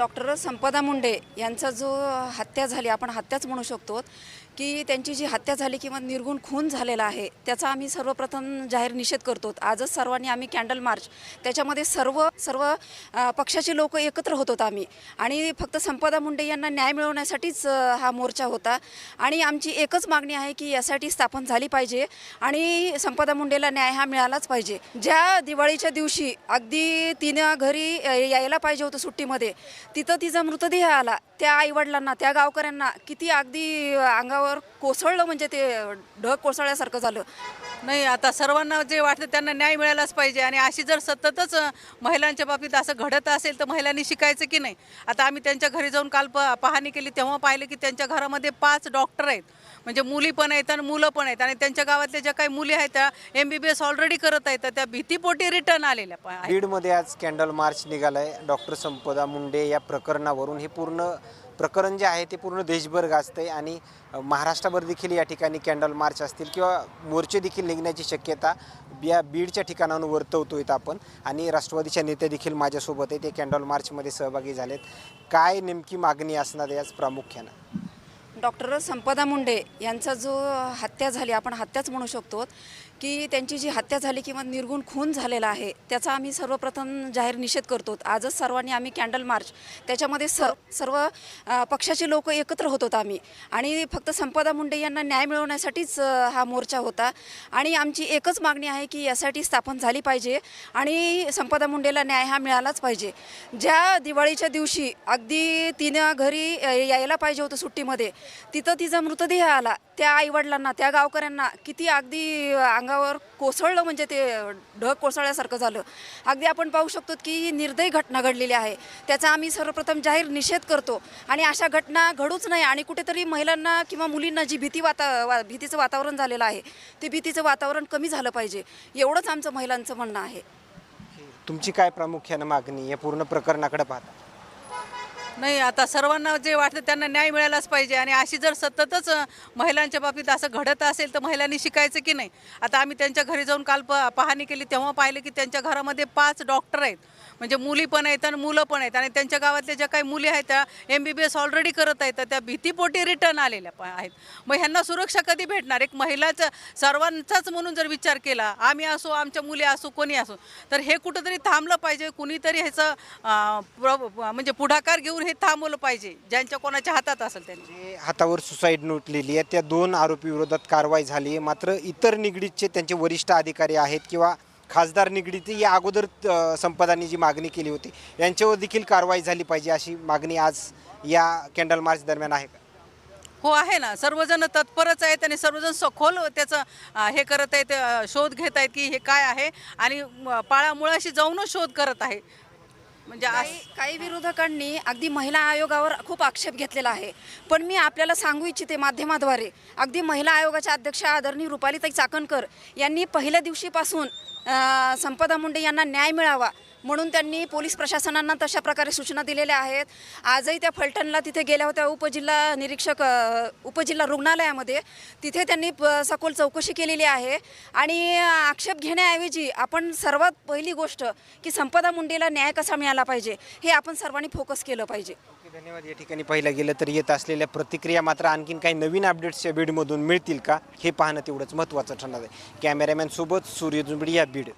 Doctor Sampada Munde यांचा जो हत्या झाली आपण हत्याच म्हणू शकतो की त्यांची जी हत्या झाली किंवा निर्गुण खून झालेला आहे त्याचा आम्ही सर्वप्रथम जाहीर निषेध करतो. आजच सर्वांनी आम्ही कॅन्डल मार्च त्याच्यामध्ये सर्व सर्व पक्षाचे लोक एकत्र होत होतो आम्ही. आणि फक्त संपदा मुंडे यांना न्याय मिळवण्यासाठीच हा मोर्चा होता. आणि आमची एकच मागणी आहे की यासाठी स्थापन झाली पाहिजे आणि संपदा मुंडेला न्याय हा मिळालाच पाहिजे. ज्या दिवाळीच्या दिवशी अगदी तिनं घरी यायला पाहिजे होतं सुट्टीमध्ये तिथं तिचा मृतदेह आला. त्या आईवडिलांना त्या गावकऱ्यांना किती अगदी अंगावर कोसळलं म्हणजे ते ढग कोसळल्यासारखं झालं. नाही आता सर्वांना जे वाटतं त्यांना न्याय मिळालाच पाहिजे आणि अशी जर सततच महिलांच्या बाबतीत असं घडत असेल तर महिलांनी शिकायचं की नाही? आता आम्ही त्यांच्या घरी जाऊन काल प पाहणी केली तेव्हा पाहिलं की त्यांच्या घरामध्ये पाच डॉक्टर आहेत. म्हणजे मुली पण आहेत आणि मुलं पण आहेत आणि त्यांच्या गावातल्या ज्या काही मुली आहेत त्या M B B S already करत आहेत तर त्या भीतीपोटी रिटर्न आलेल्या बीडमध्ये आज कॅन्डल मार्च निघालाय. डॉक्टर संपदा मुंडे या प्रकरणावरून हे पूर्ण प्रकरण जे आहे ते पूर्ण देशभर गाजतंय आणि अ, महाराष्ट्रभर देखील या ठिकाणी कॅन्डल मार्च असतील किंवा मोर्चे देखील निघण्याची शक्यता या बीडच्या ठिकाणाहून वर्तवतो वर्तवतोय आपण. आणि राष्ट्रवादीच्या नेते देखील माझ्यासोबत आहे ते कॅन्डल मार्चमध्ये सहभागी झालेत. काय नेमकी मागणी असणार याच प्रामुख्यानं? डॉक्टर संपदा मुंडे यांचा जो हत्या झाली आपण हत्याच म्हणू शकतो की त्यांची जी हत्या झाली किंवा निर्गुण खून झालेला आहे त्याचा आम्ही सर्वप्रथम जाहीर निषेध करतो. आजच सर्वांनी आम्ही कॅन्डल मार्च त्याच्यामध्ये स सर्व पक्षाचे लोक एकत्र होत होतो आम्ही. आणि फक्त संपदा मुंडे यांना न्याय मिळवण्यासाठीच हा मोर्चा होता. आणि आमची एकच मागणी आहे की यासाठी स्थापन झाली पाहिजे आणि संपदा मुंडेला न्याय हा मिळालाच पाहिजे. ज्या दिवाळीच्या दिवशी अगदी तिनं घरी यायला पाहिजे होतं सुट्टीमध्ये तिथं तिचा मृतदेह आला. त्या आईवडिलांना त्या गावकऱ्यांना किती अगदी अंगावर कोसळलं म्हणजे ते ढग कोसळल्यासारखं झालं. अगदी आपण पाहू शकतो की ही निर्दयी घटना घडलेली आहे. त्याचा आम्ही सर्वप्रथम जाहीर निषेध करतो आणि अशा घटना घडूच नाही आणि कुठेतरी महिलांना किंवा मुलींना जी भीती वाता वा भीतीचं वातावरण झालेलं आहे ते भीतीचं वातावरण कमी झालं पाहिजे. एवढंच आमचं महिलांचं म्हणणं आहे. तुमची काय प्रामुख्यानं मागणी या पूर्ण प्रकरणाकडे पाहता. नाही आता सर्वांना जे वाटतं त्यांना न्याय मिळालाच पाहिजे. आणि अशी जर सततच महिलांच्या बाबतीत असं घडत असेल तर महिलांनी शिकायचं की नाही? आता आम्ही त्यांच्या घरी जाऊन काल प पाहणी केली तेव्हा पाहिलं की त्यांच्या घरामध्ये पाच डॉक्टर आहेत. म्हणजे मुली पण आहेत आणि मुलं पण आहेत. आणि त्यांच्या गावातल्या ज्या काही मुली आहेत त्या M B B S already करत आहेत तर त्या भीतीपोटी रिटर्न आलेल्या प- आहेत. मग ह्यांना सुरक्षा कधी भेटणार? एक महिलाचं सर्वांचाच म्हणून जर विचार केला आम्ही असो आमच्या मुली असो कोणी असो तर हे कुठंतरी थांबलं पाहिजे. कुणीतरी ह्याचं प्र- म्हणजे पुढाकार घेऊन हे थांबवलं पाहिजे ज्यांच्या कोणाच्या हातात असेल त्यांनी. हातावर सुसाईड नोट लिहिली आहे त्या दोन आरोपी विरोधात कारवाई झाली आहे. मात्र इतर निगडीतचे त्यांचे वरिष्ठ अधिकारी आहेत किंवा खासदार निगडीत या अगोदर संपदांनी जी मागणी केली होती यांच्यावर देखील कारवाई झाली पाहिजे अशी मागणी आज या कॅन्डल मार्च दरम्यान आहे का? हो आहे ना. सर्वजण तत्परच आहेत आणि सर्वजण सखोल त्याचं हे करत आहेत शोध घेत आहेत की हे काय आहे आणि पाळा मुळाशी जाऊनच शोध करत आहे. म्हणजे अस- काही काही विरोधकांनी अगदी महिला आयोगावर खूप आक्षेप घेतलेला आहे. पण मी आपल्याला सांगू इच्छिते माध्यमाद्वारे अगदी महिला आयोगाच्या अध्यक्षा आदरणीय रुपालीताई चाकणकर यांनी पहिल्या दिवशीपासून अ, संपदा मुंडे यांना न्याय मिळावा म्हणून त्यांनी पोलीस प्रशासनांना तशा प्रकारे सूचना दिलेल्या आहेत. आजही त्या फलटणला तिथे गेल्या होत्या उपजिल्हा निरीक्षक उपजिल्हा रुग्णालयामध्ये. तिथे त्यांनी प- सखोल चौकशी केलेली आहे. आणि आक्षेप घेण्याऐवजी आपण सर्वात पहिली गोष्ट की संपदा मुंडेला न्याय कसा मिळाला पाहिजे हे आपण सर्वांनी फोकस केलं पाहिजे. धन्यवाद. या ठिकाणी पाहिलं गेलं तर येत असलेल्या प्रतिक्रिया मात्र आणखीन काही नवीन अपडेट्स या बीडमधून मिळतील का हे पाहणं तेवढंच महत्त्वाचं ठरणार आहे. कॅमेरामॅनसोबत सूर्य जुंबडी या बीड.